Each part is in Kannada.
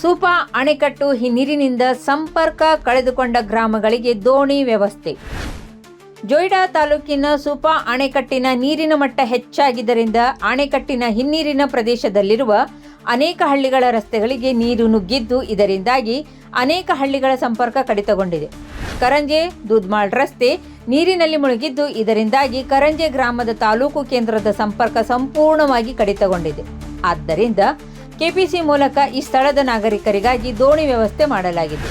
ಸೂಪಾ ಅಣೆಕಟ್ಟು ಹಿ- ನೀರಿನಿಂದ ಸಂಪರ್ಕ ಕಳೆದುಕೊಂಡ ಗ್ರಾಮಗಳಿಗೆ ದೋಣಿ ವ್ಯವಸ್ಥೆ. ಜೊಯ್ಡಾ ತಾಲೂಕಿನ ಸೂಪಾ ಅಣೆಕಟ್ಟಿನ ನೀರಿನ ಮಟ್ಟ ಹೆಚ್ಚಾಗಿದ್ದರಿಂದ ಅಣೆಕಟ್ಟಿನ ಹಿನ್ನೀರಿನ ಪ್ರದೇಶದಲ್ಲಿರುವ ಅನೇಕ ಹಳ್ಳಿಗಳ ರಸ್ತೆಗಳಿಗೆ ನೀರು ನುಗ್ಗಿದ್ದು ಇದರಿಂದಾಗಿ ಅನೇಕ ಹಳ್ಳಿಗಳ ಸಂಪರ್ಕ ಕಡಿತಗೊಂಡಿದೆ. ಕರಂಜೆ, ದೂದ್ಮಾಳ್ ರಸ್ತೆ ನೀರಿನಲ್ಲಿ ಮುಳುಗಿದ್ದು ಇದರಿಂದಾಗಿ ಕರಂಜೆ ಗ್ರಾಮದ ತಾಲೂಕು ಕೇಂದ್ರದ ಸಂಪರ್ಕ ಸಂಪೂರ್ಣವಾಗಿ ಕಡಿತಗೊಂಡಿದೆ. ಆದ್ದರಿಂದ ಕೆಪಿಸಿ ಮೂಲಕ ಈ ಸ್ಥಳದ ನಾಗರಿಕರಿಗಾಗಿ ದೋಣಿ ವ್ಯವಸ್ಥೆ ಮಾಡಲಾಗಿದೆ.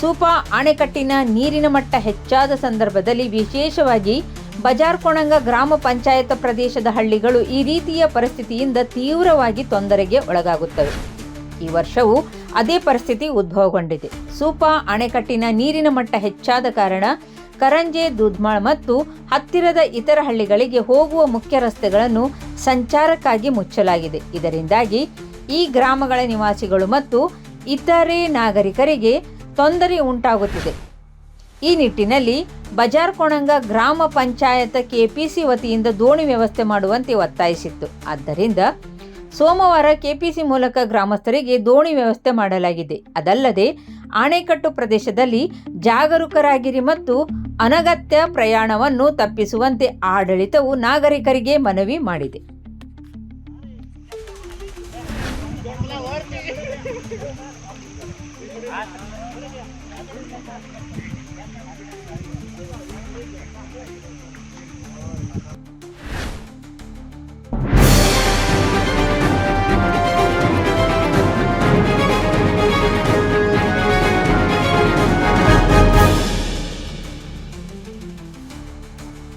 ಸೂಪಾ ಅಣೆಕಟ್ಟಿನ ನೀರಿನ ಮಟ್ಟ ಹೆಚ್ಚಾದ ಸಂದರ್ಭದಲ್ಲಿ ವಿಶೇಷವಾಗಿ ಬಜಾರ್ ಕೊಣಂಗ ಗ್ರಾಮ ಪಂಚಾಯತ್ ಪ್ರದೇಶದ ಹಳ್ಳಿಗಳು ಈ ರೀತಿಯ ಪರಿಸ್ಥಿತಿಯಿಂದ ತೀವ್ರವಾಗಿ ತೊಂದರೆಗೆ ಒಳಗಾಗುತ್ತವೆ. ಈ ವರ್ಷವೂ ಅದೇ ಪರಿಸ್ಥಿತಿ ಉದ್ಭವಗೊಂಡಿದೆ. ಸೂಪಾ ಅಣೆಕಟ್ಟಿನ ನೀರಿನ ಮಟ್ಟ ಹೆಚ್ಚಾದ ಕಾರಣ ಕರಂಜೆ, ದೂದ್ಮಾಳ್ ಮತ್ತು ಹತ್ತಿರದ ಇತರ ಹಳ್ಳಿಗಳಿಗೆ ಹೋಗುವ ಮುಖ್ಯ ರಸ್ತೆಗಳನ್ನು ಸಂಚಾರಕ್ಕಾಗಿ ಮುಚ್ಚಲಾಗಿದೆ. ಇದರಿಂದಾಗಿ ಈ ಗ್ರಾಮಗಳ ನಿವಾಸಿಗಳು ಮತ್ತು ಇತರೆ ನಾಗರಿಕರಿಗೆ ತೊಂದರೆ ಉಂಟಾಗುತ್ತಿದೆ. ಈ ನಿಟ್ಟಿನಲ್ಲಿ ಬಜಾರ್ ಕೊಣಂಗ ಗ್ರಾಮ ಪಂಚಾಯತ್ ಕೆಪಿಸಿ ವತಿಯಿಂದ ದೋಣಿ ವ್ಯವಸ್ಥೆ ಮಾಡುವಂತೆ ಒತ್ತಾಯಿಸಿತ್ತು. ಆದ್ದರಿಂದ ಸೋಮವಾರ ಕೆಪಿಸಿ ಮೂಲಕ ಗ್ರಾಮಸ್ಥರಿಗೆ ದೋಣಿ ವ್ಯವಸ್ಥೆ ಮಾಡಲಾಗಿದೆ. ಅದಲ್ಲದೆ ಆಣೆಕಟ್ಟು ಪ್ರದೇಶದಲ್ಲಿ ಜಾಗರೂಕರಾಗಿರಿ ಮತ್ತು ಅನಗತ್ಯ ಪ್ರಯಾಣವನ್ನು ತಪ್ಪಿಸುವಂತೆ ಆಡಳಿತವು ನಾಗರಿಕರಿಗೆ ಮನವಿ ಮಾಡಿದೆ. Gracias.